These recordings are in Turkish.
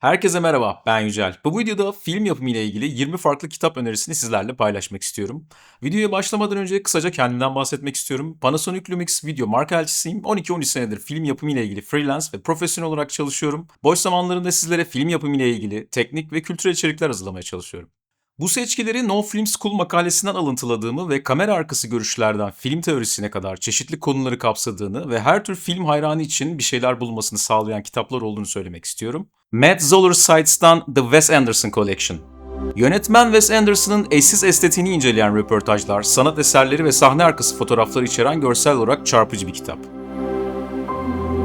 Herkese merhaba, ben Yücel. Bu videoda film yapımı ile ilgili 20 farklı kitap önerisini sizlerle paylaşmak istiyorum. Videoya başlamadan önce kısaca kendimden bahsetmek istiyorum. Panasonic Lumix video marka elçisiyim. 12-13 senedir film yapımı ile ilgili freelance ve profesyonel olarak çalışıyorum. Boş zamanlarında sizlere film yapımı ile ilgili teknik ve kültürel içerikler hazırlamaya çalışıyorum. Bu seçkileri No Film School makalesinden alıntıladığımı ve kamera arkası görüşlerden film teorisine kadar çeşitli konuları kapsadığını ve her tür film hayranı için bir şeyler bulmasını sağlayan kitaplar olduğunu söylemek istiyorum. Matt Zoller Sites'tan The Wes Anderson Collection. Yönetmen Wes Anderson'ın eşsiz estetiğini inceleyen röportajlar, sanat eserleri ve sahne arkası fotoğrafları içeren görsel olarak çarpıcı bir kitap.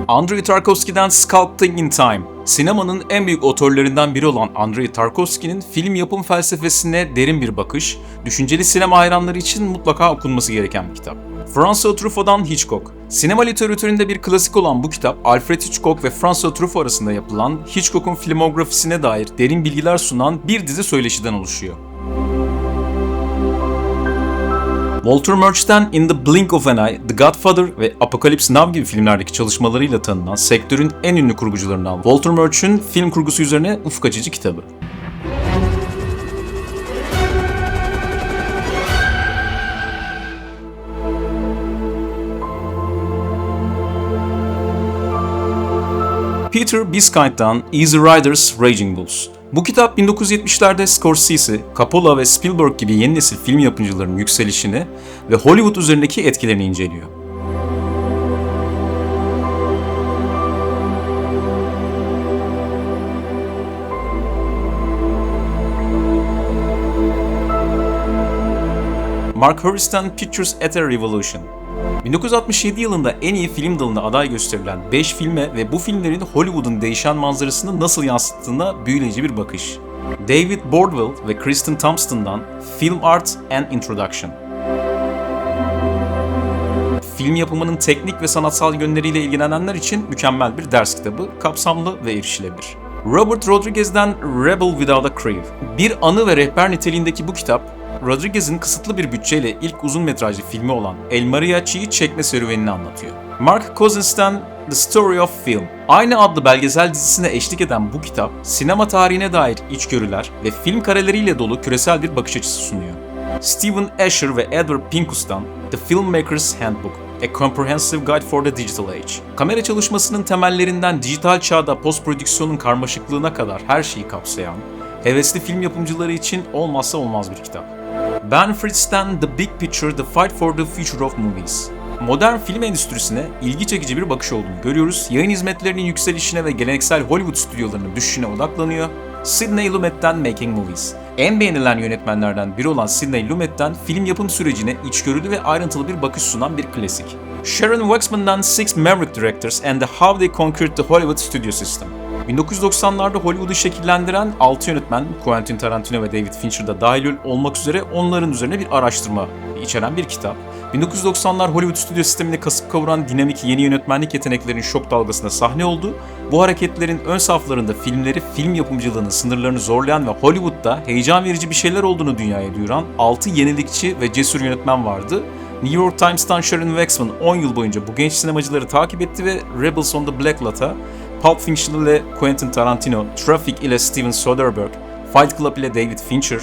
Andrei Tarkovski'den Sculpting in Time. Sinemanın en büyük otörlerinden biri olan Andrei Tarkovski'nin film yapım felsefesine derin bir bakış, düşünceli sinema hayranları için mutlaka okunması gereken bir kitap. François Truffaut'dan Hitchcock. Sinema literatüründe bir klasik olan bu kitap, Alfred Hitchcock ve François Truffaut arasında yapılan Hitchcock'un filmografisine dair derin bilgiler sunan bir dizi söyleşiden oluşuyor. Walter Murch'ten In the Blink of an Eye, The Godfather ve Apocalypse Now gibi filmlerdeki çalışmalarıyla tanınan sektörün en ünlü kurgucularından Walter Murch'un film kurgusu üzerine ufuk açıcı kitabı. Peter Biskind'dan Easy Riders Raging Bulls. Bu kitap 1970'lerde Scorsese, Coppola ve Spielberg gibi yeni nesil film yapımcılarının yükselişini ve Hollywood üzerindeki etkilerini inceliyor. Mark Hurst'ten Pictures at a Revolution. 1967 yılında en iyi film dalında aday gösterilen 5 filme ve bu filmlerin Hollywood'un değişen manzarasını nasıl yansıttığına büyüleyici bir bakış. David Bordwell ve Kristen Thompson'dan Film Art and Introduction. Film yapımının teknik ve sanatsal yönleriyle ilgilenenler için mükemmel bir ders kitabı, kapsamlı ve erişilebilir. Robert Rodriguez'den Rebel Without a Crew. Bir anı ve rehber niteliğindeki bu kitap, Rodriguez'in kısıtlı bir bütçeyle ilk uzun metrajlı filmi olan El Mariachi'yi çekme serüvenini anlatıyor. Mark Cousins'ten The Story of Film. Aynı adlı belgesel dizisine eşlik eden bu kitap, sinema tarihine dair içgörüler ve film kareleriyle dolu küresel bir bakış açısı sunuyor. Steven Asher ve Edward Pincus'tan The Filmmaker's Handbook. A Comprehensive Guide for the Digital Age. Kamera çalışmasının temellerinden dijital çağda post prodüksiyonun karmaşıklığına kadar her şeyi kapsayan, hevesli film yapımcıları için olmazsa olmaz bir kitap. Ben Fritz'ten The Big Picture, The Fight for the Future of Movies. Modern film endüstrisine ilgi çekici bir bakış olduğunu görüyoruz. Yayın hizmetlerinin yükselişine ve geleneksel Hollywood stüdyolarının düşüşüne odaklanıyor. Sidney Lumet'ten Making Movies. En beğenilen yönetmenlerden biri olan Sidney Lumet'ten film yapım sürecine içgörülü ve ayrıntılı bir bakış sunan bir klasik. Sharon Waxman'dan Six Maverick Directors and the How They Conquered the Hollywood Studio System. 1990'larda Hollywood'u şekillendiren 6 yönetmen Quentin Tarantino ve David Fincher da dahil olmak üzere onların üzerine bir araştırma içeren bir kitap. 1990'lar Hollywood stüdyo sistemini kasıp kavuran dinamik yeni yönetmenlik yeteneklerinin şok dalgasına sahne oldu. Bu hareketlerin ön saflarında filmleri film yapımcılığının sınırlarını zorlayan ve Hollywood'da heyecan verici bir şeyler olduğunu dünyaya duyuran 6 yenilikçi ve cesur yönetmen vardı. New York Times'tan Sharon Waxman 10 yıl boyunca bu genç sinemacıları takip etti ve Rebels on the Black Lot'a Pulp Fiction ile Quentin Tarantino, Traffic ile Steven Soderbergh, Fight Club ile David Fincher,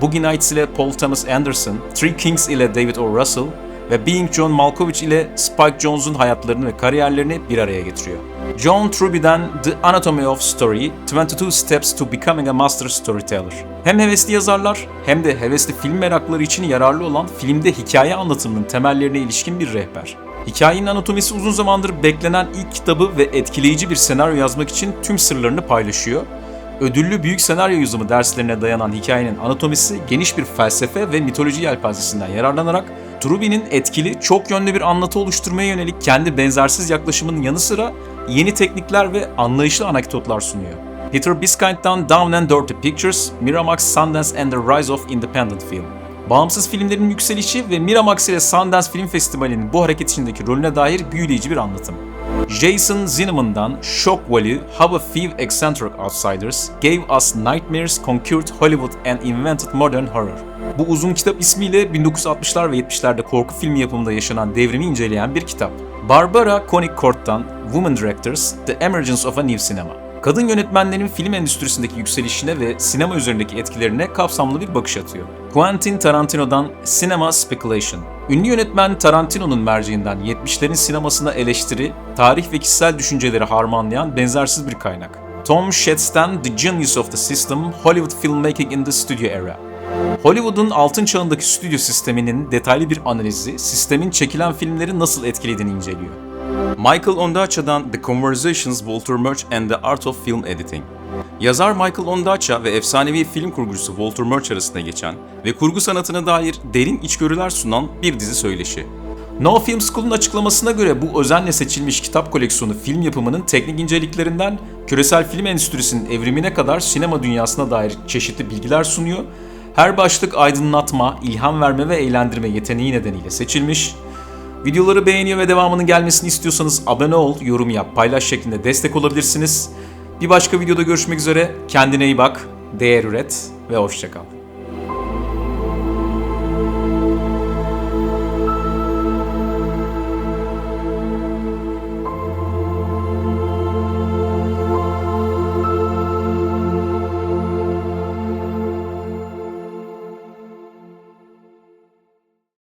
Boogie Nights ile Paul Thomas Anderson, Three Kings ile David O. Russell ve Being John Malkovich ile Spike Jonze'un hayatlarını ve kariyerlerini bir araya getiriyor. John Truby'den The Anatomy of Story, 22 Steps to Becoming a Master Storyteller. Hem hevesli yazarlar hem de hevesli film merakları için yararlı olan filmde hikaye anlatımının temellerine ilişkin bir rehber. Hikayenin anatomisi uzun zamandır beklenen ilk kitabı ve etkileyici bir senaryo yazmak için tüm sırlarını paylaşıyor. Ödüllü büyük senaryo yazımı derslerine dayanan hikayenin anatomisi geniş bir felsefe ve mitoloji yelpazesinden yararlanarak Truby'nin etkili, çok yönlü bir anlatı oluşturmaya yönelik kendi benzersiz yaklaşımının yanı sıra yeni teknikler ve anlayışlı anekdotlar sunuyor. Peter Biskind'dan Down and Dirty Pictures, Miramax, Sundance and the Rise of Independent Film. Bağımsız filmlerin yükselişi ve Miramax ile Sundance Film Festivali'nin bu hareket içindeki rolüne dair büyüleyici bir anlatım. Jason Zinnemann'dan Shock Value, How a Few Eccentric Outsiders Gave Us Nightmares, Conquered Hollywood and Invented Modern Horror. Bu uzun kitap ismiyle 1960'lar ve 70'lerde korku filmi yapımında yaşanan devrimi inceleyen bir kitap. Barbara Koenig-Kort'tan Women Directors, The Emergence of a New Cinema. Kadın yönetmenlerin film endüstrisindeki yükselişine ve sinema üzerindeki etkilerine kapsamlı bir bakış atıyor. Quentin Tarantino'dan Cinema Speculation. Ünlü yönetmen Tarantino'nun merceğinden 70'lerin sinemasına eleştiri, tarih ve kişisel düşünceleri harmanlayan benzersiz bir kaynak. Tom Schatz'ten The Genius of the System, Hollywood Filmmaking in the Studio Era. Hollywood'un altın çağındaki stüdyo sisteminin detaylı bir analizi, sistemin çekilen filmleri nasıl etkilediğini inceliyor. Michael Ondacha'dan The Conversations, Walter Murch and the Art of Film Editing. Yazar Michael Ondaatje ve efsanevi film kurgucusu Walter Murch arasında geçen ve kurgu sanatına dair derin içgörüler sunan bir dizi söyleşi. No Film School'un açıklamasına göre bu özenle seçilmiş kitap koleksiyonu film yapımının teknik inceliklerinden küresel film endüstrisinin evrimine kadar sinema dünyasına dair çeşitli bilgiler sunuyor. Her başlık aydınlatma, ilham verme ve eğlendirme yeteneği nedeniyle seçilmiş. Videoları beğeniyor ve devamının gelmesini istiyorsanız abone ol, yorum yap, paylaş şeklinde destek olabilirsiniz. Bir başka videoda görüşmek üzere. Kendine iyi bak, değer üret ve hoşçakal.